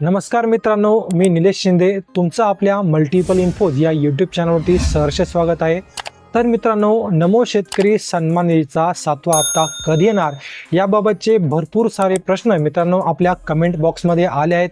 नमस्कार मित्रांनो मी निलेश शिंदे. तुमचं आपल्या मल्टिपल इन्फोज या यूट्यूब चॅनलवरती सहर्ष स्वागत आहे. तर मित्रांनो नमो शेतकरी सन्मान निधीचा सातवा हप्ता कधी येणार? याबाबतचे भरपूर सारे प्रश्न मित्रांनो आपल्या कमेंट बॉक्समध्ये आले आहेत.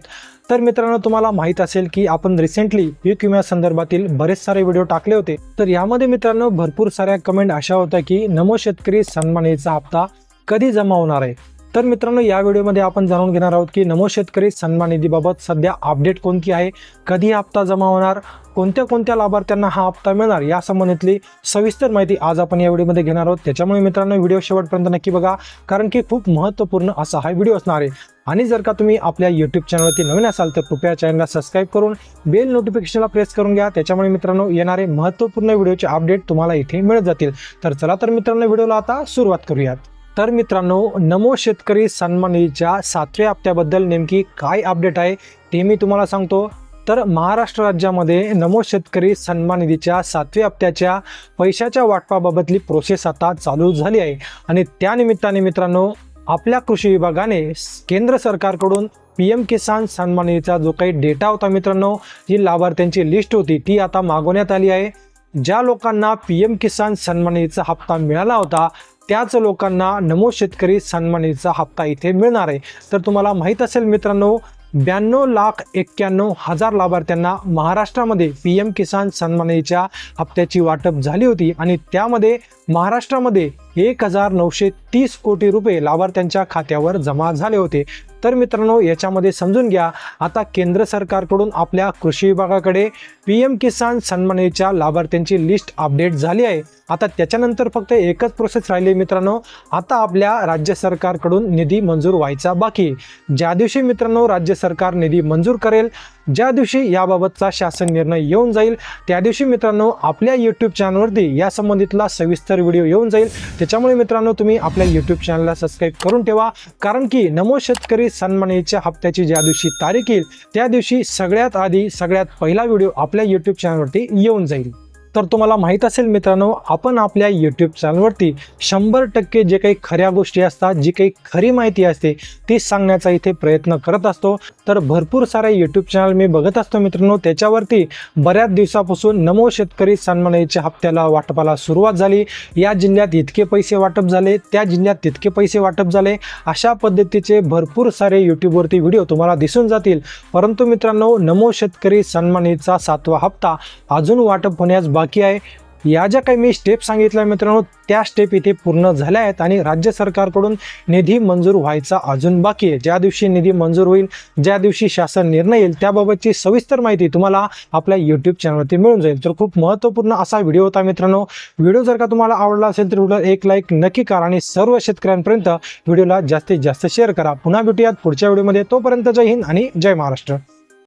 तर मित्रांनो तुम्हाला माहीत असेल की आपण रिसेंटली पीक विम्या संदर्भातील बरेच सारे व्हिडिओ टाकले होते. तर यामध्ये मित्रांनो भरपूर साऱ्या कमेंट अशा होत्या की नमो शेतकरी सन्मान निधीचा हप्ता कधी जमा होणार आहे? तर मित्रांनो या व्हिडिओमध्ये आपण जाणून घेणार आहोत की नमो शेतकरी सन्मान निधीबाबत सध्या अपडेट कोणती आहे कधी हप्ता जमा होणार कोणत्या कोणत्या लाभार्थ्यांना हा हप्ता मिळणार या संबंधितली सविस्तर माहिती आज आपण या व्हिडिओमध्ये घेणार आहोत. त्याच्यामुळे मित्रांनो व्हिडिओ शेवटपर्यंत नक्की बघा कारण की खूप महत्त्वपूर्ण असा हा व्हिडिओ असणार आहे. आणि जर का तुम्ही आपल्या यूट्यूब चॅनलवरती नवीन असाल तर कृपया चॅनलला सबस्क्राईब करून बेल नोटिफिकेशनला प्रेस करून घ्या. त्याच्यामुळे मित्रांनो येणारे महत्त्वपूर्ण व्हिडिओचे अपडेट तुम्हाला इथे मिळत जातील. तर चला तर मित्रांनो व्हिडिओला आता सुरुवात करूयात. तर मित्रांनो नमो शेतकरी सन्मान निधीच्या सातव्या हप्त्याबद्दल नेमकी काय अपडेट आहे ते मी तुम्हाला सांगतो. तर महाराष्ट्र राज्यामध्ये नमो शेतकरी सन्मान निधीच्या सातव्या हप्त्याच्या पैशाच्या वाटपाबाबतली प्रोसेस आता चालू झाली आहे. आणि त्यानिमित्ताने मित्रांनो आपल्या कृषी विभागाने केंद्र सरकारकडून पी एम किसान सन्मान निधीचा जो काही डेटा होता मित्रांनो जी लाभार्थ्यांची लिस्ट होती ती आता मागवण्यात आली आहे. ज्या लोकांना पी एम किसान सन्मान निधीचा हप्ता मिळाला होता त्याच लोकांना नमो शेतकरी सन्मानीचा हप्ता इथे मिळणार आहे. तर तुम्हाला माहीत असेल मित्रांनो ब्याण्णव लाख एक्क्याण्णव हजार लाभार्थ्यांना महाराष्ट्रामध्ये पी एम किसान सन्मानीच्या हप्त्याची वाटप झाली होती आणि त्यामध्ये महाराष्ट्रामध्ये एक हजार नऊशे तीस कोटी रुपये लाभार्थ्यांच्या खात्यावर जमा झाले होते. तर मित्रांनो याच्यामध्ये समजून घ्या आता केंद्र सरकारकडून आपल्या कृषी विभागाकडे पी एम किसान सन्मान लाभार्थ्यांची लिस्ट अपडेट झाली आहे. आता त्याच्यानंतर फक्त एकच प्रोसेस राहिली आहे मित्रांनो आता आपल्या राज्य सरकारकडून निधी मंजूर व्हायचा बाकी. ज्या दिवशी मित्रांनो राज्य सरकार निधी मंजूर करेल ज्या दिवशी याबाबतचा शासन निर्णय येऊन जाईल त्या दिवशी मित्रांनो आपल्या यूट्यूब चॅनलवरती या संबंधितला सविस्तर व्हिडिओ येऊन जाईल. त्याच्यामुळे मित्रांनो तुम्ही आपल्या यूट्यूब चॅनलला सबस्क्राईब करून ठेवा. कारण की नमो शेतकरी सन्मानीच्या हप्त्याची ज्या दिवशी तारीख येईल त्या दिवशी सगळ्यात आधी सगळ्यात पहिला व्हिडिओ आपल्या यूट्यूब चॅनलवरती येऊन जाईल. तर तुम्हाला माहीत असेल मित्रांनो आपण आपल्या यूट्यूब चॅनलवरती शंभर टक्के जे काही खऱ्या गोष्टी असतात जी काही खरी माहिती असते ती सांगण्याचा इथे प्रयत्न करत असतो. तर भरपूर सारे यूट्यूब चॅनल मी बघत असतो मित्रांनो. त्याच्यावरती बऱ्याच दिवसापासून नमो शेतकरी सन्मानाच्या हप्त्याला वाटपाला सुरुवात झाली. या जिल्ह्यात इतके पैसे वाटप झाले त्या जिल्ह्यात तितके पैसे वाटप झाले. अशा पद्धतीचे भरपूर सारे यूट्यूबवरती व्हिडिओ तुम्हाला दिसून जातील. परंतु मित्रांनो नमो शेतकरी सन्मानीचा सातवा हप्ता अजून वाटप होण्यास बाकी आहे. या ज्या काही मी स्टेप सांगितल्या मित्रांनो त्या स्टेप इथे पूर्ण झाल्या आहेत आणि राज्य सरकारकडून निधी मंजूर व्हायचा अजून बाकी आहे. ज्या दिवशी निधी मंजूर होईल ज्या दिवशी शासन निर्णय येईल त्याबाबतची सविस्तर माहिती तुम्हाला आपल्या यूट्यूब चॅनलवरती मिळून जाईल. तर खूप महत्त्वपूर्ण असा व्हिडिओ होता मित्रांनो. व्हिडिओ जर का तुम्हाला आवडला असेल तर व्हिडिओ एक लाईक नक्की करा आणि सर्व शेतकऱ्यांपर्यंत व्हिडिओला जास्तीत जास्त शेअर करा. पुन्हा भेटूयात पुढच्या व्हिडिओमध्ये तोपर्यंत जय हिंद आणि जय महाराष्ट्र.